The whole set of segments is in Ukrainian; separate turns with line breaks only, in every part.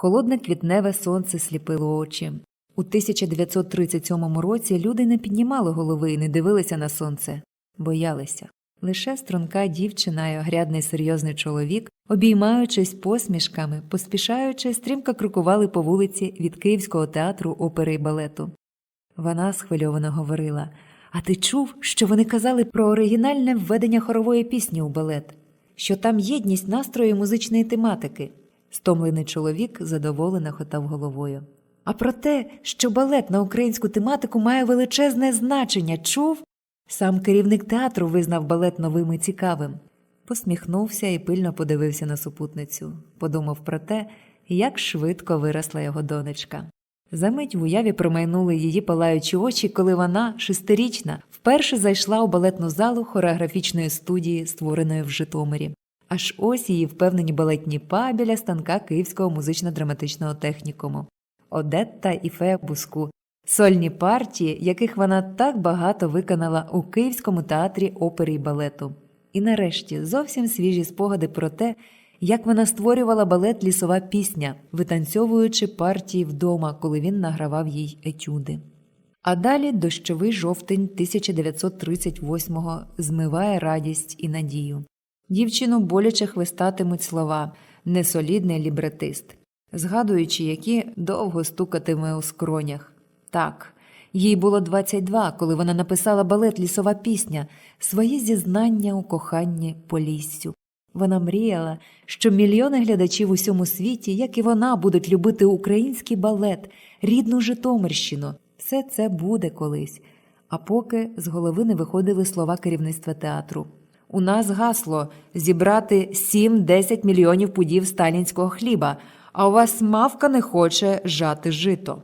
Холодне квітневе сонце сліпило очі. У 1937 році люди не піднімали голови і не дивилися на сонце, боялися. Лише струнка дівчина і огрядний серйозний чоловік, обіймаючись посмішками, поспішаючи, стрімко крокували по вулиці від Київського театру опери й балету. Вона схвильовано говорила А ти чув, що вони казали про оригінальне введення хорової пісні у балет, що там єдність настрою і музичної тематики. Стомлений чоловік задоволено хотав головою. А про те, що балет на українську тематику має величезне значення, чув? Сам керівник театру визнав балет новим і цікавим. Посміхнувся і пильно подивився на супутницю, подумав про те, як швидко виросла його донечка. Замить в уяві промайнули її палаючі очі, коли вона, шестирічна, вперше зайшла у балетну залу хореографічної студії, створеної в Житомирі. Аж ось її впевнені балетні па біля станка Київського музично-драматичного технікуму. Одетта і Фея Буску, сольні партії, яких вона так багато виконала у Київському театрі опери й балету. І нарешті зовсім свіжі спогади про те, як вона створювала балет Лісова пісня, витанцьовуючи партії вдома, коли він награвав їй етюди. А далі дощовий жовтень 1938-го змиває радість і надію. Дівчину боляче хвистатимуть слова несолідний лібретист, згадуючи, які довго стукатиме у скронях. Так, їй було 22, коли вона написала балет Лісова пісня, свої зізнання у коханні Поліссю. Вона мріяла, що мільйони глядачів у всьому світі, як і вона, будуть любити український балет, рідну Житомирщину. Все це буде колись. А поки з голови не виходили слова керівництва театру. У нас гасло зібрати 7-10 мільйонів пудів сталінського хліба, а у вас мавка не хоче жати жито.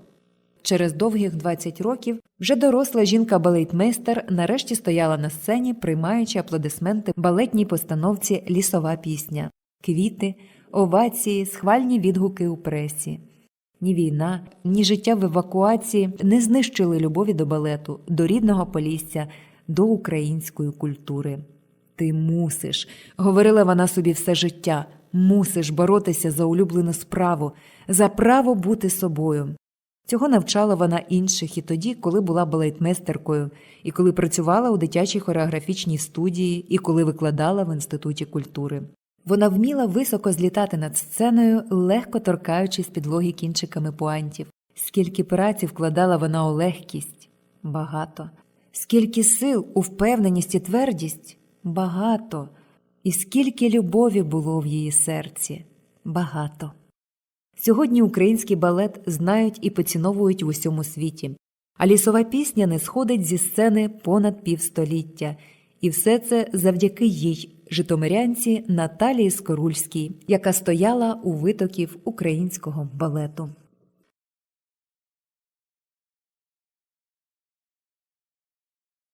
Через довгих 20 років вже доросла жінка-балетмейстер нарешті стояла на сцені, приймаючи аплодисменти балетній постановці Лісова пісня, квіти, овації, схвальні відгуки у пресі. Ні війна, ні життя в евакуації не знищили любові до балету, до рідного полісся, до української культури. Ти мусиш, говорила вона собі все життя, мусиш боротися за улюблену справу, за право бути собою. Цього навчала вона інших і тоді, коли була балетмейстеркою, і коли працювала у дитячій хореографічній студії, і коли викладала в інституті культури. Вона вміла високо злітати над сценою, легко торкаючись підлоги кінчиками пуантів. Скільки праці вкладала вона у легкість багато, скільки сил у впевненість і твердість багато, і скільки любові було в її серці багато. Сьогодні український балет знають і поціновують в усьому світі, а лісова пісня не сходить зі сцени понад півстоліття, і все це завдяки їй, житомирянці Наталії Скорульській, яка стояла у витоків українського балету.